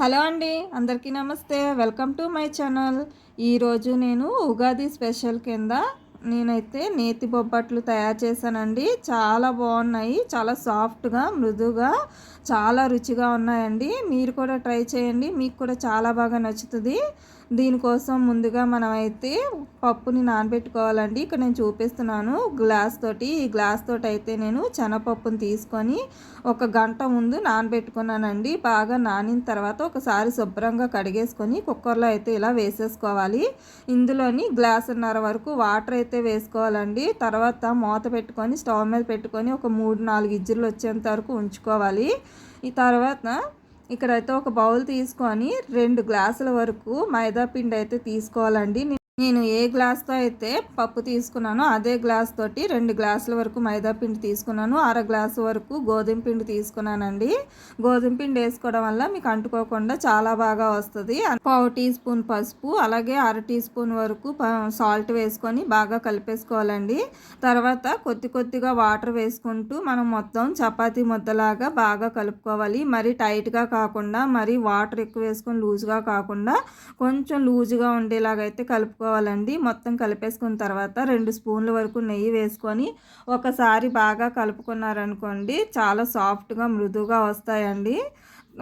Hello అండి అందరికీ నమస్తే. Welcome to my channel. ఈరోజు నేను ఉగాది స్పెషల్ కింద నేనైతే నేతి బొబ్బట్లు తయారు చేశానండి. చాలా బాగున్నాయి. చాలా సాఫ్ట్గా మృదుగా చాలా రుచిగా ఉన్నాయండి. మీరు కూడా ట్రై చేయండి. మీకు కూడా చాలా బాగా నచ్చుతుంది. దీనికోసం ముందుగా మనం అయితే పప్పుని నానబెట్టుకోవాలండి. ఇక్కడ నేను చూపిస్తున్నాను గ్లాస్ తోటి. ఈ గ్లాస్ తోటి అయితే నేను శనగపప్పుని తీసుకొని ఒక గంట ముందు నానబెట్టుకున్నానండి. బాగా నానిన తర్వాత ఒకసారి శుభ్రంగా కడిగేసుకొని కుక్కర్లో అయితే ఇలా వేసేసుకోవాలి. ఇందులోని గ్లాసున్నర వరకు వాటర్ అయితే వేసుకోవాలండి. తర్వాత మూత పెట్టుకొని స్టవ్ మీద పెట్టుకొని ఒక మూడు నాలుగు ఇజ్జులు వచ్చేంత వరకు ఉంచుకోవాలి. ఈ తర్వాత ఇక్కడైతే ఒక బౌల్ తీసుకొని రెండు గ్లాసుల వరకు మైదా పిండి అయితే తీసుకోవాలండి. నేను ఏ గ్లాస్తో అయితే పప్పు తీసుకున్నానో అదే గ్లాస్ తోటి రెండు గ్లాసుల వరకు మైదా పిండి తీసుకున్నాను. అర గ్లాసు వరకు గోధుమ పిండి తీసుకున్నానండి. గోధుమ పిండి వేసుకోవడం వల్ల మీకు అంటుకోకుండా చాలా బాగా వస్తుంది. పావు టీ స్పూన్ పసుపు అలాగే అర టీ స్పూన్ వరకు సాల్ట్ వేసుకొని బాగా కలిపేసుకోవాలండి. తర్వాత కొద్ది కొద్దిగా వాటర్ వేసుకుంటూ మనం మొత్తం చపాతీ ముద్దలాగా బాగా కలుపుకోవాలి. మరీ టైట్గా కాకుండా మరీ వాటర్ ఎక్కువ వేసుకొని లూజ్గా కాకుండా కొంచెం లూజ్గా ఉండేలాగా అయితే కలుపుకోవాలి వేసుకోవాలండి. మొత్తం కలిపేసుకున్న తర్వాత రెండు స్పూన్ల వరకు నెయ్యి వేసుకొని ఒకసారి బాగా కలుపుకున్నారనుకోండి చాలా సాఫ్ట్గా మృదువుగా వస్తాయండి.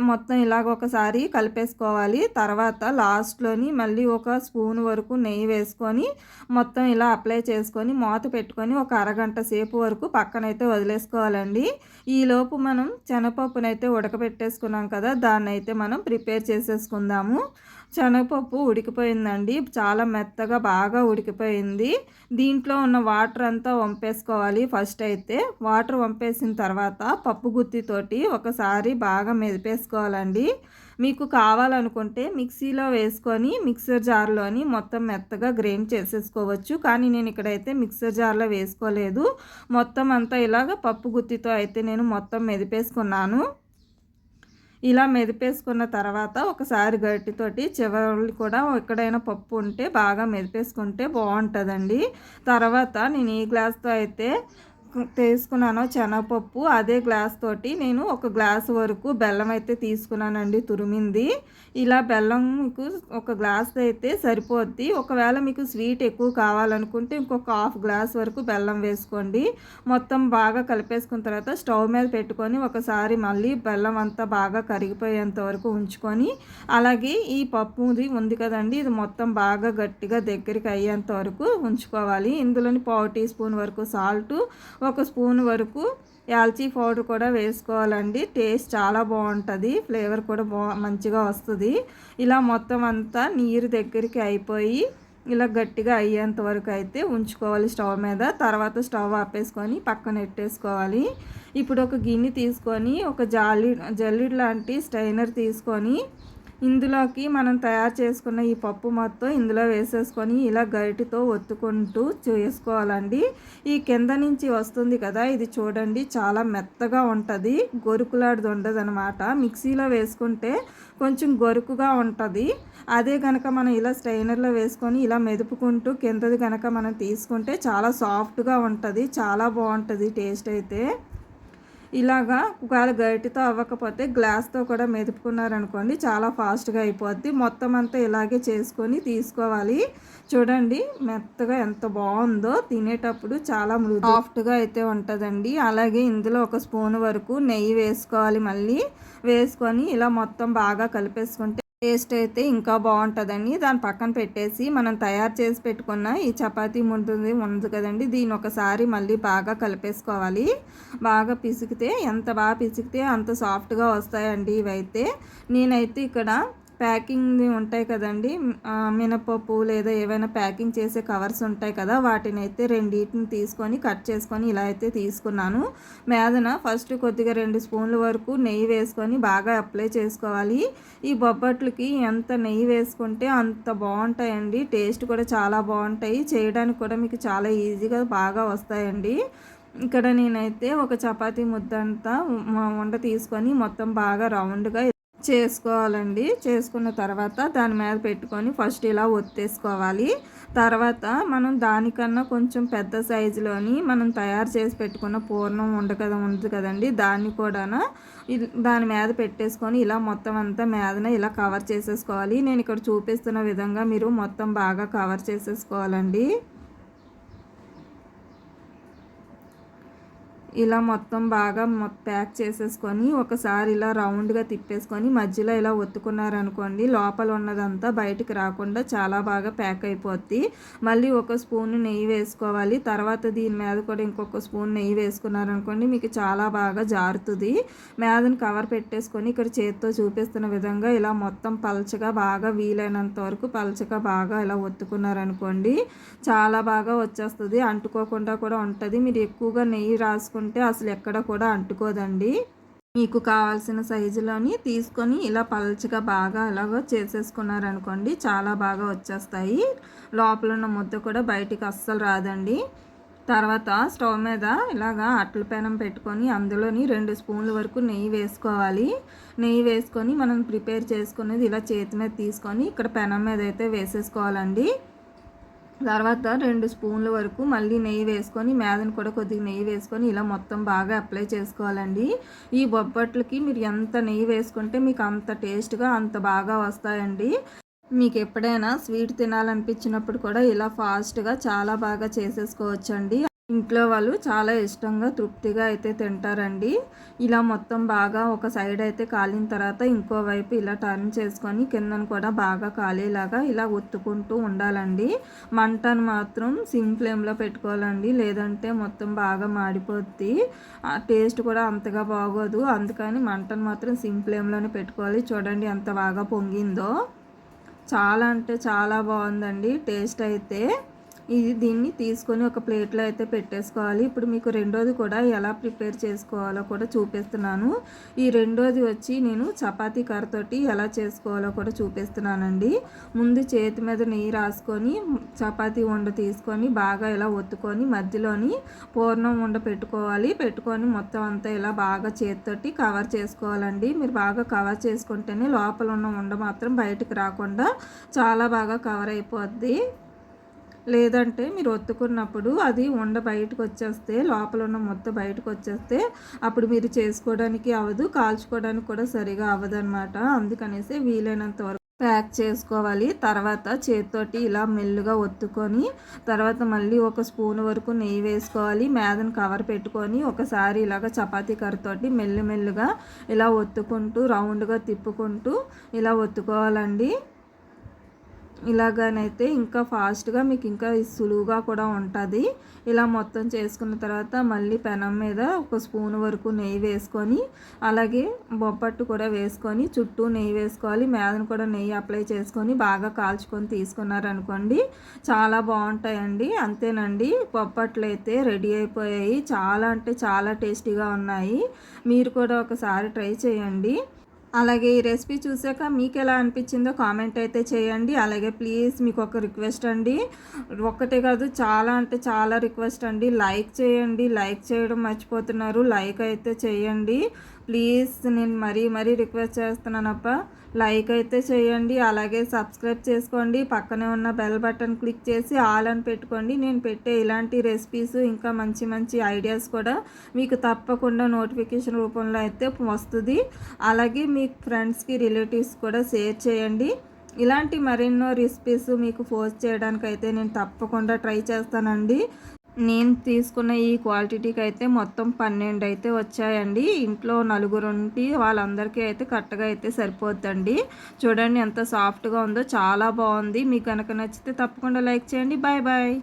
మొత్తం ఇలాగ ఒకసారి కలిపేసుకోవాలి. తర్వాత లాస్ట్లోని మళ్ళీ ఒక స్పూన్ వరకు నెయ్యి వేసుకొని మొత్తం ఇలా అప్లై చేసుకొని మూత పెట్టుకొని ఒక అరగంట సేపు వరకు పక్కనైతే వదిలేసుకోవాలండి. ఈలోపు మనం శనగపప్పునైతే ఉడకబెట్టేసుకున్నాం కదా దాన్ని అయితే మనం ప్రిపేర్ చేసేసుకుందాము. శనగపప్పు ఉడికిపోయిందండి. చాలా మెత్తగా బాగా ఉడికిపోయింది. దీంట్లో ఉన్న వాటర్ అంతా వంపేసుకోవాలి ఫస్ట్ అయితే. వాటర్ వంపేసిన తర్వాత పప్పు గుత్తితోటి ఒకసారి బాగా మెదిపేసుకోవాలండి. మీకు కావాలనుకుంటే మిక్సీలో వేసుకొని మిక్సర్ జార్లోని మొత్తం మెత్తగా గ్రైండ్ చేసేసుకోవచ్చు. కానీ నేను ఇక్కడైతే మిక్సర్ జార్లో వేసుకోలేదు. మొత్తం అంతా ఇలాగ పప్పు గుత్తితో అయితే నేను మొత్తం మెదిపేసుకున్నాను. ఇలా మెదిపేసుకున్న తర్వాత ఒకసారి గట్టితోటి చివరి కూడా ఎక్కడైనా పప్పు ఉంటే బాగా మెదిపేసుకుంటే బాగుంటుందండి. తర్వాత నేను ఈ గ్లాస్తో అయితే తీసుకున్నాను శనగపప్పు అదే గ్లాస్ తోటి నేను ఒక గ్లాస్ వరకు బెల్లం అయితే తీసుకున్నానండి తురిమింది. ఇలా బెల్లం మీకు ఒక గ్లాస్ అయితే సరిపోద్ది. ఒకవేళ మీకు స్వీట్ ఎక్కువ కావాలనుకుంటే ఇంకొక హాఫ్ గ్లాస్ వరకు బెల్లం వేసుకోండి. మొత్తం బాగా కలిపేసుకున్న తర్వాత స్టవ్ మీద పెట్టుకొని ఒకసారి మళ్ళీ బెల్లం అంతా బాగా కరిగిపోయేంత వరకు ఉంచుకొని అలాగే ఈ పప్పుది ఉంది కదండి ఇది మొత్తం బాగా గట్టిగా దగ్గరికి అయ్యేంత వరకు ఉంచుకోవాలి. ఇందులోని పావు టీ స్పూన్ వరకు సాల్ట్ ఒక స్పూన్ వరకు యాల్చీ పౌడర్ కూడా వేసుకోవాలండి. టేస్ట్ చాలా బాగుంటుంది. ఫ్లేవర్ కూడా బా మంచిగా వస్తుంది. ఇలా మొత్తం అంతా నీరు దగ్గరికి అయిపోయి ఇలా గట్టిగా అయ్యేంత వరకు అయితే ఉంచుకోవాలి స్టవ్ మీద. తర్వాత స్టవ్ ఆపేసుకొని పక్కన పెట్టేసుకోవాలి ఇప్పుడు ఒక గిన్నె తీసుకొని ఒక జాలి జల్లిడ్ లాంటి స్టైనర్ తీసుకొని ఇందులోకి మనం తయారు చేసుకున్న ఈ పప్పు మొత్తం ఇందులో వేసేసుకొని ఇలా గరిటితో ఒత్తుకుంటూ చేసుకోవాలండి. ఈ కింద నుంచి వస్తుంది కదా ఇది చూడండి చాలా మెత్తగా ఉంటుంది గొరుకులాడిది ఉండదు అనమాట మిక్సీలో వేసుకుంటే కొంచెం గొరుకుగా ఉంటుంది. అదే కనుక మనం ఇలా స్ట్రైనర్లో వేసుకొని ఇలా మెదుపుకుంటూ కిందది కనుక మనం తీసుకుంటే చాలా సాఫ్ట్గా ఉంటుంది చాలా బాగుంటుంది టేస్ట్ అయితే. ఇలాగా ఒకవేళ గరిటితో అవ్వకపోతే గ్లాస్తో కూడా మెదుపుకున్నారనుకోండి చాలా ఫాస్ట్గా అయిపోద్ది. మొత్తం అంతా ఇలాగే చేసుకొని తీసుకోవాలి. చూడండి మెత్తగా ఎంత బాగుందో. తినేటప్పుడు చాలా మృదు సాఫ్ట్గా అయితే ఉంటుందండి. అలాగే ఇందులో ఒక స్పూన్ వరకు నెయ్యి వేసుకోవాలి మళ్ళీ. వేసుకొని ఇలా మొత్తం బాగా కలిపేసుకుంటే టేస్ట్ అయితే ఇంకా బాగుంటుందండి. దాని పక్కన పెట్టేసి మనం తయారు చేసి పెట్టుకున్న ఈ చపాతీ ముందుది ఉంది కదండి. దీని ఒకసారి మళ్ళీ బాగా కలిపేసుకోవాలి. బాగా పిసికితే ఎంత బాగా పిసికితే అంత సాఫ్ట్గా వస్తాయండి ఇవైతే. నేనైతే ఇక్కడ ప్యాకింగ్ ఉంటాయి కదండి. మినపప్పు లేదా ఏవైనా ప్యాకింగ్ చేసే కవర్స్ ఉంటాయి కదా వాటిని అయితే రెండింటిని తీసుకొని కట్ చేసుకొని ఇలా అయితే తీసుకున్నాను. మేదన ఫస్ట్ కొద్దిగా రెండు స్పూన్ల వరకు నెయ్యి వేసుకొని బాగా అప్లై చేసుకోవాలి. ఈ బొబ్బట్లకి ఎంత నెయ్యి వేసుకుంటే అంత బాగుంటాయండి. టేస్ట్ కూడా చాలా బాగుంటాయి. చేయడానికి కూడా మీకు చాలా ఈజీగా బాగా వస్తాయండి. ఇక్కడ నేనైతే ఒక చపాతీ ముద్దంతా వంట తీసుకొని మొత్తం బాగా రౌండ్గా చేసుకోవాలండి. చేసుకున్న తర్వాత దాని మీద పెట్టుకొని ఫస్ట్ ఇలా ఒత్తేసుకోవాలి. తర్వాత మనం దానికన్నా కొంచెం పెద్ద సైజులోని మనం తయారు చేసి పెట్టుకున్న పూర్ణం ఉండ కదా ఉంది కదండి. దాన్ని కూడా దాని మీద పెట్టేసుకొని ఇలా మొత్తం అంతా మీదన ఇలా కవర్ చేసేసుకోవాలి. నేను ఇక్కడ చూపిస్తున్న విధంగా మీరు మొత్తం బాగా కవర్ చేసేసుకోవాలండి. ఇలా మొత్తం బాగా ప్యాక్ చేసేసుకొని ఒకసారి ఇలా రౌండ్గా తిప్పేసుకొని మధ్యలో ఇలా ఒత్తుకున్నారనుకోండి లోపల ఉన్నదంతా బయటికి రాకుండా చాలా బాగా ప్యాక్ అయిపోద్ది. మళ్ళీ ఒక స్పూన్ నెయ్యి వేసుకోవాలి. తర్వాత దీని మీద కూడా ఇంకొక స్పూన్ నెయ్యి వేసుకున్నారనుకోండి మీకు చాలా బాగా జారుతుంది. మీదని కవర్ పెట్టేసుకొని ఇక్కడ చేతితో చూపిస్తున్న విధంగా ఇలా మొత్తం పలచగా బాగా వీలైనంత వరకు పలచగా బాగా ఇలా ఒత్తుకున్నారనుకోండి చాలా బాగా వచ్చేస్తుంది. అంటుకోకుండా కూడా ఉంటుంది. మీరు ఎక్కువగా నెయ్యి రాసుకుని ఉంటే అసలు ఎక్కడ కూడా అంటుకోదండి. మీకు కావాల్సిన సైజులోని తీసుకొని ఇలా పల్చగా బాగా అలాగో చేసేసుకున్నారనుకోండి చాలా బాగా వచ్చేస్తాయి. లోపల ఉన్న ముద్ద కూడా బయటికి అస్సలు రాదండి. తర్వాత స్టవ్ మీద ఇలాగా అట్ల పెనం పెట్టుకొని అందులోని రెండు స్పూన్ల వరకు నెయ్యి వేసుకోవాలి. నెయ్యి వేసుకొని మనం ప్రిపేర్ చేసుకునేది ఇలా చేతి మీద తీసుకొని ఇక్కడ పెనం మీద అయితే వేసేసుకోవాలండి. తర్వాత రెండు స్పూన్ల వరకు మళ్ళీ నెయ్యి వేసుకొని మేదను కూడా కొద్దిగా నెయ్యి వేసుకొని ఇలా మొత్తం బాగా అప్లై చేసుకోవాలండి. ఈ బొబ్బట్లకి మీరు ఎంత నెయ్యి వేసుకుంటే మీకు అంత టేస్ట్గా అంత బాగా వస్తాయండి. మీకు ఎప్పుడైనా స్వీట్ తినాలనిపించినప్పుడు కూడా ఇలా ఫాస్ట్గా చాలా బాగా చేసేసుకోవచ్చండి. ఇంట్లో వాళ్ళు చాలా ఇష్టంగా తృప్తిగా అయితే తింటారండి. ఇలా మొత్తం బాగా ఒక సైడ్ అయితే కాలిన తర్వాత ఇంకో వైపు ఇలా టర్న్ చేసుకొని కిందను కూడా బాగా కాలేలాగా ఇలా ఒత్తుకుంటూ ఉండాలండి. మంటను మాత్రం సిమ్ ఫ్లేమ్లో పెట్టుకోవాలండి. లేదంటే మొత్తం బాగా మాడిపోద్ది. టేస్ట్ కూడా అంతగా బాగోదు. అందుకని మంటను మాత్రం సిమ్ ఫ్లేమ్లోనే పెట్టుకోవాలి. చూడండి ఎంత బాగా పొంగిందో. చాలా అంటే చాలా బాగుందండి టేస్ట్ అయితే. ఇది దీన్ని తీసుకొని ఒక ప్లేట్లో అయితే పెట్టేసుకోవాలి. ఇప్పుడు మీకు రెండోది కూడా ఎలా ప్రిపేర్ చేసుకోవాలో కూడా చూపిస్తున్నాను. ఈ రెండోది వచ్చి నేను చపాతీ కర్రతోటి ఎలా చేసుకోవాలో కూడా చూపిస్తున్నానండి. ముందు చేతి మీద నెయ్యి రాసుకొని చపాతీ ఉండ తీసుకొని బాగా ఇలా ఒత్తుకొని మధ్యలోని పూర్ణం ఉండ పెట్టుకోవాలి. పెట్టుకొని మొత్తం అంతా ఇలా బాగా చేతితోటి కవర్ చేసుకోవాలండి. మీరు బాగా కవర్ చేసుకుంటేనే లోపల ఉన్న ఉండ మాత్రం బయటకు రాకుండా చాలా బాగా కవర్ అయిపోద్ది. లేదంటే మీరు ఒత్తుకున్నప్పుడు అది ఉండ బయటకు వచ్చేస్తే లోపల ఉన్న మొత్తం బయటకు వచ్చేస్తే అప్పుడు మీరు చేసుకోవడానికి అవ్వదు కాల్చుకోవడానికి కూడా సరిగా అవ్వదన్నమాట అందుకనేసి వీలైనంత వరకు ప్యాక్ చేసుకోవాలి. తర్వాత చేతితోటి ఇలా మెల్లుగా ఒత్తుకొని తర్వాత మళ్ళీ ఒక స్పూన్ వరకు నెయ్యి వేసుకోవాలి. మేదను కవర్ పెట్టుకొని ఒకసారి ఇలాగ చపాతీ కర్రతోటి మెల్లిమెల్లుగా ఇలా ఒత్తుకుంటూ రౌండ్గా తిప్పుకుంటూ ఇలా ఒత్తుకోవాలండి. ఇలాగనైతే ఇంకా ఫాస్ట్గా మీకు ఇంకా సులువుగా కూడా ఉంటుంది. ఇలా మొత్తం చేసుకున్న తర్వాత మళ్ళీ పెనం మీద ఒక స్పూన్ వరకు నెయ్యి వేసుకొని అలాగే బొప్పట్టు కూడా వేసుకొని చుట్టూ నెయ్యి వేసుకోవాలి. మేదను కూడా నెయ్యి అప్లై చేసుకొని బాగా కాల్చుకొని తీసుకున్నారనుకోండి చాలా బాగుంటాయండి. అంతేనండి బొప్పట్లు అయితే రెడీ అయిపోయాయి. చాలా అంటే చాలా టేస్టీగా ఉన్నాయి. మీరు కూడా ఒకసారి ట్రై చేయండి. అలాగే ఈ రెసిపీ చూసాక మీకు ఎలా అనిపించిందో కామెంట్ అయితే చేయండి. అలాగే ప్లీజ్ మీకు ఒక రిక్వెస్ట్ అండి. ఒక్కటే కాదు చాలా అంటే చాలా రిక్వెస్ట్ అండి. లైక్ చేయండి లైక్ చేయడం మర్చిపోతున్నారు. లైక్ అయితే చేయండి. ప్లీజ్ నేను మరీ మరీ రిక్వెస్ట్ చేస్తున్నానప్ప. లైక్ అయితే చేయండి అలాగే సబ్స్క్రైబ్ చేసుకోండి. పక్కనే ఉన్న బెల్ బటన్ క్లిక్ చేసి ఆల్ అని పెట్టుకోండి. నేను పెట్టే ఇలాంటి రెసిపీస్ ఇంకా మంచి మంచి ఐడియాస్ కూడా మీకు తప్పకుండా నోటిఫికేషన్ రూపంలో అయితే వస్తుంది. అలాగే మీ ఫ్రెండ్స్కి రిలేటివ్స్ కూడా షేర్ చేయండి. ఇలాంటి మరెన్నో రెసిపీస్ మీకు పోస్ట్ చేయడానికి అయితే నేను తప్పకుండా ట్రై చేస్తానండి. నేను తీసుకున్న ఈ క్వాలిటీకి అయితే మొత్తం పన్నెండు అయితే వచ్చాయండి. ఇంట్లో నలుగురు ఉండి వాళ్ళందరికీ అయితే కరెక్ట్గా అయితే సరిపోద్దండి. చూడండి ఎంత సాఫ్ట్గా ఉందో చాలా బాగుంది. మీకు కనుక నచ్చితే తప్పకుండా లైక్ చేయండి. Bye bye.